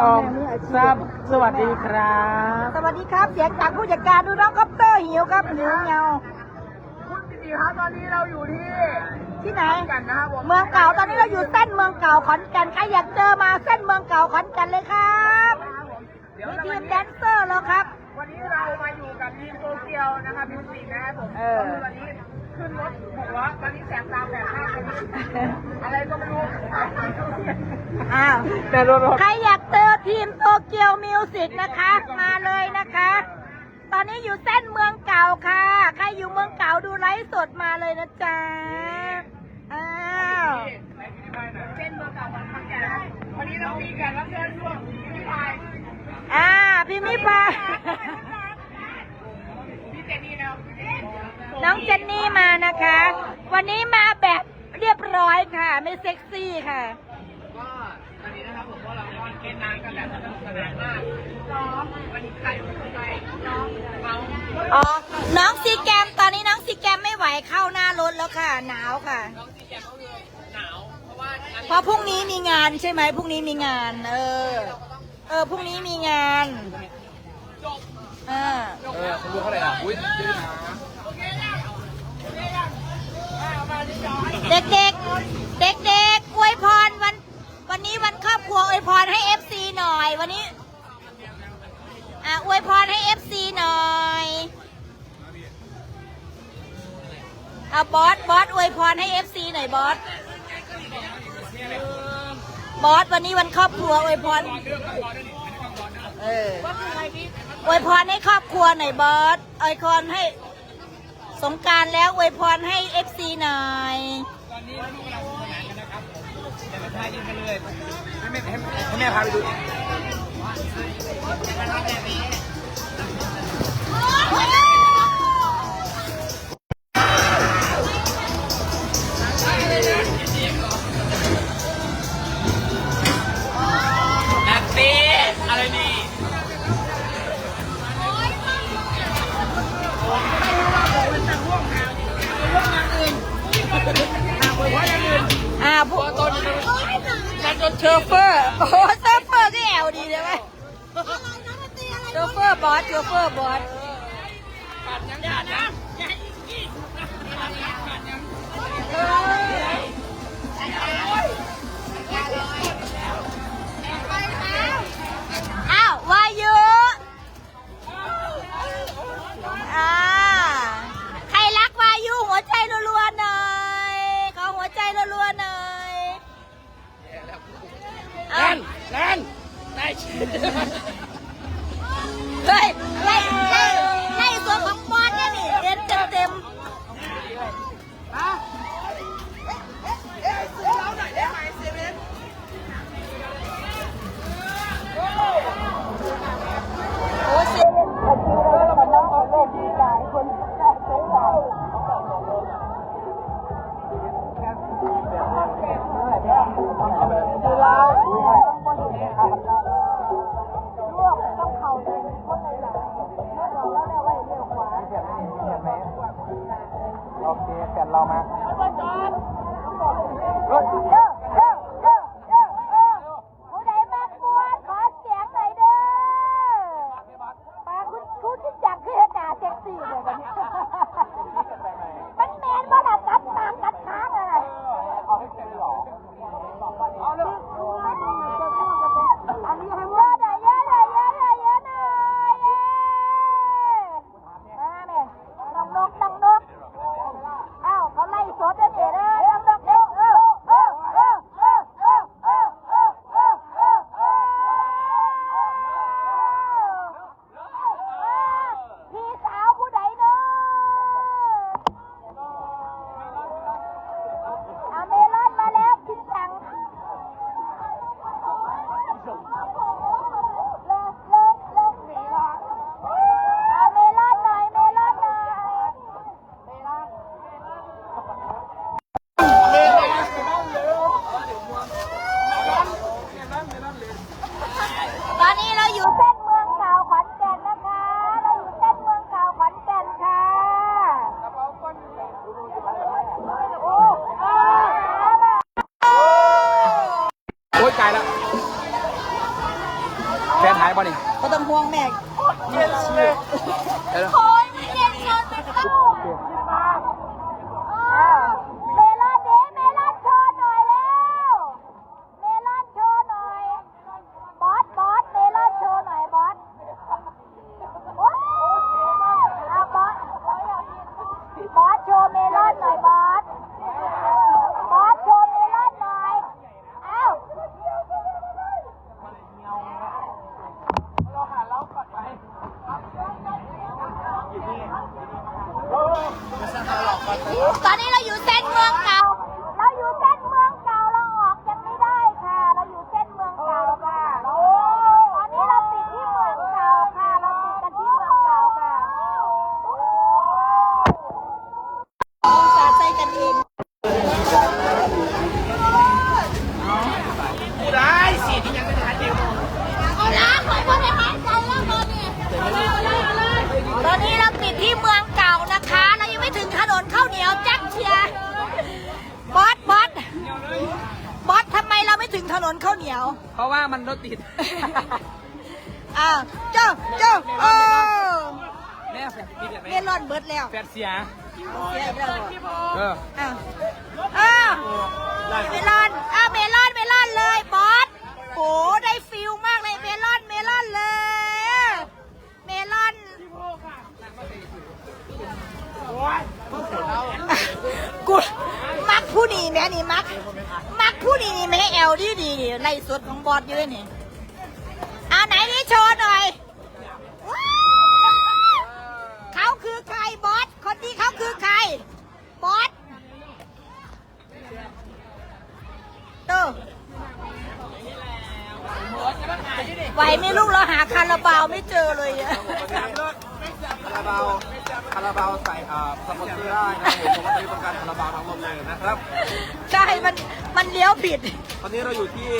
ทราบสวัสดีครับ สวัสดีครับ เสียงจากผู้จัดการดูน้องคอปเตอร์หิวครับหิวเงาคุณปิติครับตอนนี้เราอยู่ที่ ที่ไหนกันนะครับผมเมืองเก่า ตอนนี้เราอยู่เส้นเมืองเก่าขอนแก่น ใครอยากเจอมาเส้นเมืองเก่าขอนแก่นเลยครับเดี๋ยวมีเราทีวันมนี้แดนเซอร์แล้วครับ วันนี้เรามาอยู่กับทีมโตเกียวนะครับมิวสิกนะครับผมเออก็คือวันนี้ ขึ้นรถหัวตอนนี้แสงตาแสบมากเลยอะไรก็ไม่รู้อ้าวแต่รถใครอยากเจอทีมโตเกียวมิวสิกนะคะ มาเลยนะคะ ตอนนี้อยู่เส้นเมืองเก่าค่ะ ใครอยู่เมืองเก่าดูไลฟ์สดมาเลยนะจ๊ะอ้าวเส้นเมืองเก่าของขอนแก่นนะครับวันนี้เรามีแขกรับเชิญร่วมพี่พายอ่าพี่มิพาพี่เจนนี่นะครับ น้องเจน นี่มานะคะ วันนี้มาแบบเรียบร้อยค่ะ ไม่เซ็กซี่ค่ะ ก็ตอนนี้นะครับผมพวกเราก็เล่นน้ำกันแบบสนุกสนานมากน้องวันนี้ใครเป็นใครน้องเราอ๋อ น้องซีแกมตอนนี้น้องซีแกมไม่ไหวเข้าหน้ารถแล้วค่ะ หนาวค่ะ น้องซีแกมก็คือหนาวเพราะว่าอันเพราะพรุ่งนี้มีงานใช่ไหมพรุ่งนี้มีงาน เออ เออพรุ่งนี้มีงานเออเออคุณดูเขาเลยอะอุ้ยดื้อนะ เด็กเด็กเด็กเด็กๆอวยพรวัน วันนี้วันครอบครัวอวยพรให้เอฟซีหน่อย วันนี้อะอวยพรให้เอฟซีหน่อยอะบอสบอสอวยพรให้เอฟซีหน่อยบอสบอสวันนี้วันครอบครัวอวยพรเอออวยพรให้ครอบครัวหน่อยบอสอวยพรให้ สงการแล้วอวยพรให้เอฟซีหน่อย ตอนนี้ลูกเราสนานกันนะครับเดี๋ยวมาทายยินกันเลยให้แม่ให้ให้แม่พาไปดู นั่นจนเชอร์เฟอร์ โอ้โหเชอร์เฟอร์ก็แอวดีเลยไหมเชอร์เฟอร์บอสเชอร์เฟอร์บอสอ้าวว เคเสร็จเรามารถ ราะว่ามันรถติดอ้าวเจ้าเจ้าโอ้แม่แฟนติดอย่างไรเมลอนเบิดแล้วแฟนเสียเสียอีกแล้วเอออ้าวอ้าวเมลอนอ้าวเมลอนเมลอนเลยบอสโอ้ได้ฟิลมากเลยเมลอนเมลอนเลย เมลอนกูมัก ผู้นี้แม่นี่มัก มักผู้นี้นี่แม่แอลดีดีนี่ไล่สดของบอสเยอะนี่เอาไหนนี่โชว์หน่อยเขาคือใครบอสคนที่เขาคือใครบอสเตอ ไหวไหม่ลูกเราหาคาราบาวไม่เจอเลยอะคาราบาวคาราบาวใส่อ่าสปอนเซอร์ได้นะครับผมผมก็จะมีประกันคาราบาวทั้งหมดเลยนะครับ ใช่มันมันเลี้ยวผิดตอนนี้เราอยู่ที่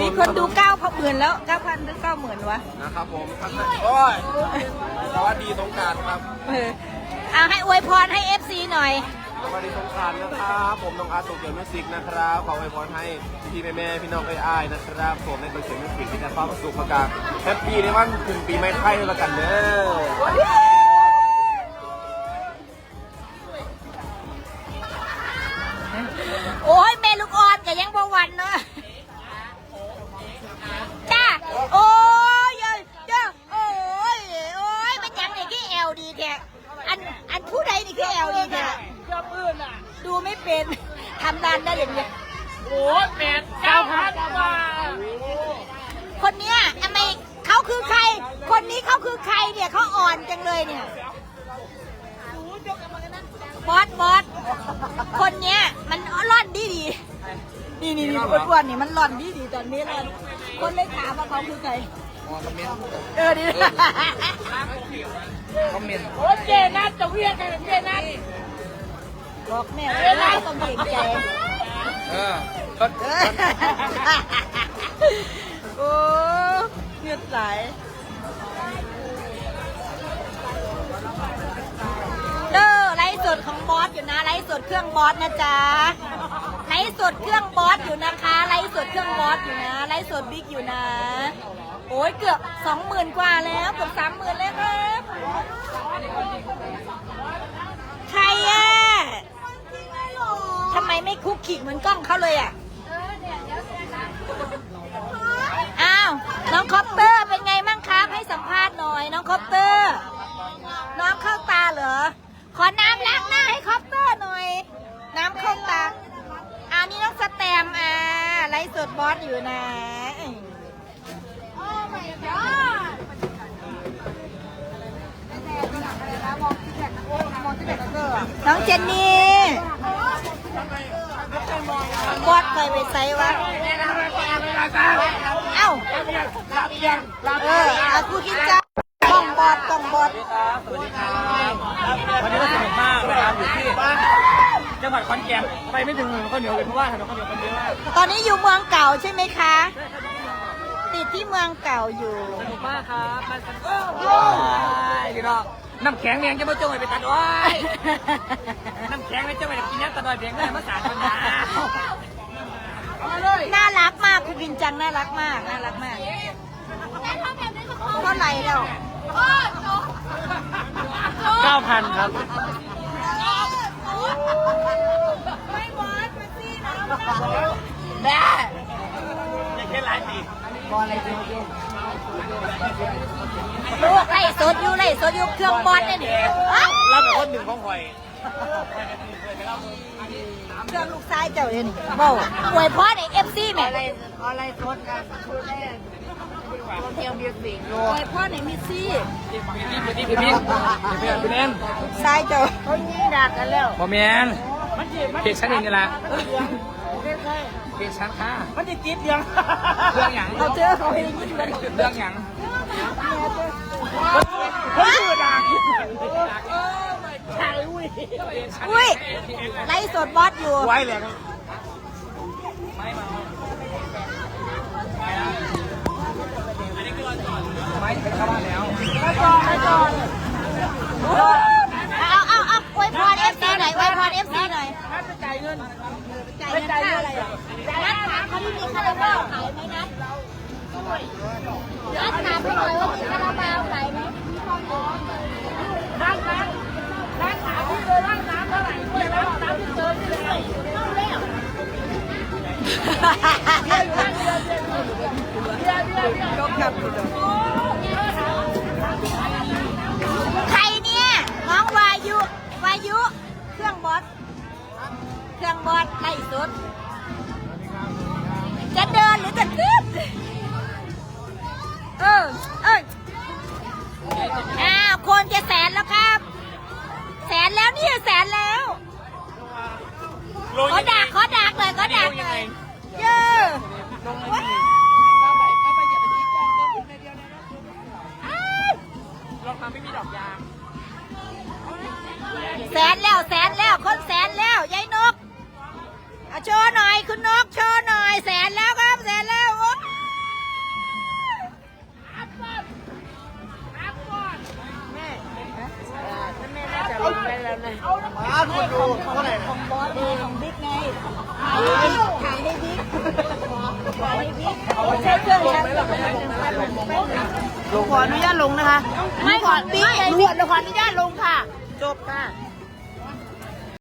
มีคนดูเก้าพันหมื่นแล้วเก้าพันหรือเก้าหมื่นวะนะครับผมทักทายโอ้ยสวัสดีสงกรารครับ เออเอาให้อวยพรให้เอฟซีหน่อย สวัสดีสงกรารนะครับ ผมน้องอาร์ตโตเกียวมิวสิกนะครับขออวยพรให้พี่แม่แม่ๆพี่น้องไอ้อ้ายนะครับผมในโตเกียวมิวสิกที่จะความสุขประการแฮปปี้ในวันถึงปีใหม่ไทยด้วกันเด้อโอ้ยแม่ลูกอ่อนก็ยังบวันเนาะจ้า โอ้ยเอ้ยเจ้าโอ้ย โอ้ย มันยังนี่คือแอลดีแท้อัน อันผู้ใดนี่คือแอลดีแท้ เครื่องปืนอะ ดูไม่เป็นทำนานได้อย่างเดียวโอ้แปดเก้าพันบาทคนเนี้ยทำไมเขาคือใคร คนนี้เขาคือใครเนี่ยเขาอ่อนจังเลยเนี่ยบอสบอสคนเนี้ยมันร่อนดีดีนี่นี่นี่อ้วนๆนี่มันร่อนดีดีตอนนี้ร่อนคนเลยถามว่าเขาคือใครเออดีคอมเมนต์โอ้เจนัทจะเวียนกันเจนัท บอกแม่ว่าต้องเก่งใจเออรถเออโอ้เงือดไหลเด้อไลฟ์สดของบอสอยู่นะไลฟ์สดเครื่องบอสนะจ๊ะไลฟ์สดเครื่องบอสอยู่นะคะไลฟ์สดเครื่องบอสอยู่นะไลฟ์สดบิ๊กอยู่นะ โอ้ยเกือบสองหมื่นกว่าแล้วเกือบสามหมื่นแล้วครับใครอะ ทำไมไม่คุกขิกเหมือนกล้องเขาเลยอะอ้าวน้องคอปเตอร์เป็นไงบ้างครับให้สัมภาษณ์หน่อย น้องคอปเตอร์ น้องเข้าตาเหรอ ขอน้ำล้างหน้าให้คอปเตอร์หน่อย น้ำเข้าตาอันนี้น้องสแตมป์อ่าไลฟ์สดบอสอยู่นะโอ้ my god น้องเจนนี่ บอสเคยไปไซวะเอ้ารับยังเอออากูกินจ้ากล้องบอดกล้องบอดสวัสดีครับวันนี้ก็สนุกมากนะครับอยู่ที่จังหวัดขอนแก่นไปไม่ถึงข้าวเหนียวเลยเพราะว่าถนนข้าวเหนียวคนเยอะมากตอนนี้อยู่เมืองเก่าใช่ไหมคะ ติดที่เมืองเก่าอยู่สนุกมากครับมาสนุกโอ้ยพี่น้องน้ำแข็งเนี่ยจะมาจงไปตัดอ้อยน้ แข็งเนี่ยจะไปกินน้ำตะดอยเพียงก็ได้มาสาดคนหนาน่ารักมากคุณบินจังน่ารักมากน่ารักมากเาไหร่แล้วเก้าพันครับไม่บอสมาสินะแม่ลูกไล่สดอยู่ไล่สดอยู่เครื่องบอลเนี่ยนี่รับเป็นคนหนึ่งของข่อย เรื่องลูกชายเจ้าเองเบ้าอวยพรในเอฟซีแม่อะไรอะไรโทษกันพูดเล่นโซเชียลมิวสิกอวยพรในมิสซี่พี่พี่พี่พี่พี่พี่แมนชายเจ้าเขายิงด่ากันแล้วบอแมนเพจฉันเองนี่แหละเพจฉันค่ะมันจะจิตยังเรื่องหยังเขาเจอเขาเองยิงกันเรื่องหยังเขาชื่อด่าอุ้ ยไล่สดบอสอยู่ไว้เลยไม่เป็นเข้าบ้านแล้วเอาเอาเอาอวยพรเอฟซีหน่อยอวยพรเอฟซีหน่อยถ้าจะจ่ายเงินจ่ายเงินค่าอะไรอะนัดถามเขาที่มีคาราบาวขายไหมนัดนัดถามเขาหน่อยว่ามีคาราบาว ใครเนี่ยน้องวายุ วายุ เครื่องบอสเครื่องบอสไล่สุด จะเดินหรือจะขึ้นเออเอออ้าวคนจะแสนแล้วครับ แสนแล้วนี่แสนแล้ว ขอดักขอดักเลยขอดักเลยเยอะว้าวอ้าวลองทำไม่มีดอกยางแสนแล้วแสนแล้วคนแสนแล้วยายนกเอาโชว์หน่อยคุณนกโชว์หน่อยแสนแล้วครับแสนแล้วโอ้เอาไปแล้วนะมาคนดูเท่า ขายให้บิ๊กขายให้บิ๊กขายให้บิ๊กใช้เครื่องชั้นขออนุญาตลงนะคะไม่ขอบิ๊กหนูบิ๊กขออนุญาตลงค่ะ จบค่ะ